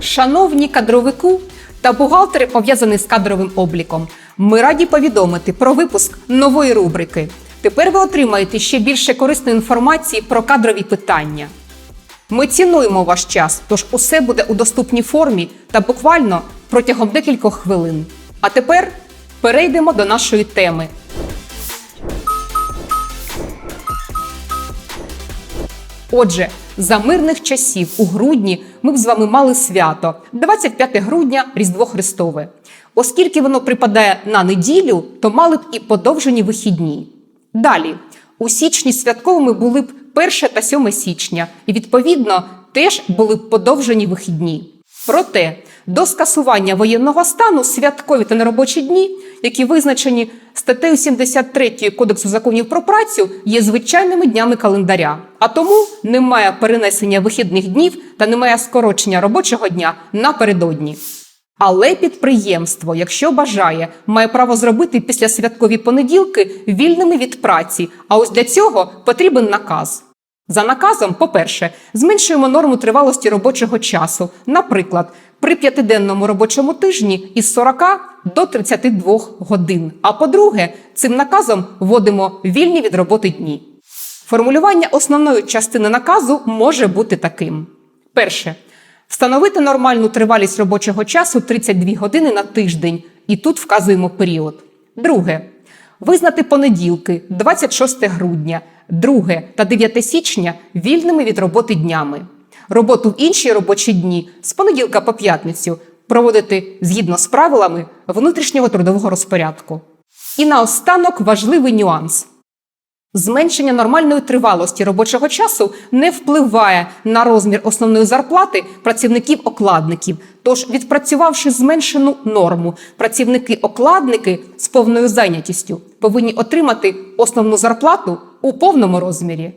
Шановні кадровику та бухгалтери, пов'язані з кадровим обліком, ми раді повідомити про випуск нової рубрики. Тепер ви отримаєте ще більше корисної інформації про кадрові питання. Ми цінуємо ваш час, тож усе буде у доступній формі та буквально протягом декількох хвилин. А тепер перейдемо до нашої теми. Отже, за мирних часів у грудні ми б з вами мали свято 25 грудня Різдво Христове. Оскільки воно припадає на неділю, то мали б і подовжені вихідні. Далі, у січні святковими були б 1 та 7 січня, і відповідно теж були б подовжені вихідні. Проте до скасування воєнного стану святкові та неробочі дні, які визначені статтею 73 Кодексу законів про працю, є звичайними днями календаря. А тому немає перенесення вихідних днів та немає скорочення робочого дня напередодні. Але підприємство, якщо бажає, має право зробити після святкові понеділки вільними від праці. А ось для цього потрібен наказ. За наказом, по-перше, зменшуємо норму тривалості робочого часу, наприклад, при п'ятиденному робочому тижні із 40 до 32 годин. А по-друге, цим наказом вводимо вільні від роботи дні. Формулювання основної частини наказу може бути таким: перше. Встановити нормальну тривалість робочого часу 32 години на тиждень, і тут вказуємо період. Друге. Визнати понеділки 26 грудня, 2 та 9 січня вільними від роботи днями. Роботу в інші робочі дні з понеділка по п'ятницю проводити згідно з правилами внутрішнього трудового розпорядку. І наостанок важливий нюанс. Зменшення нормальної тривалості робочого часу не впливає на розмір основної зарплати працівників-окладників. Тож, відпрацювавши зменшену норму, працівники-окладники з повною зайнятістю повинні отримати основну зарплату у повному розмірі.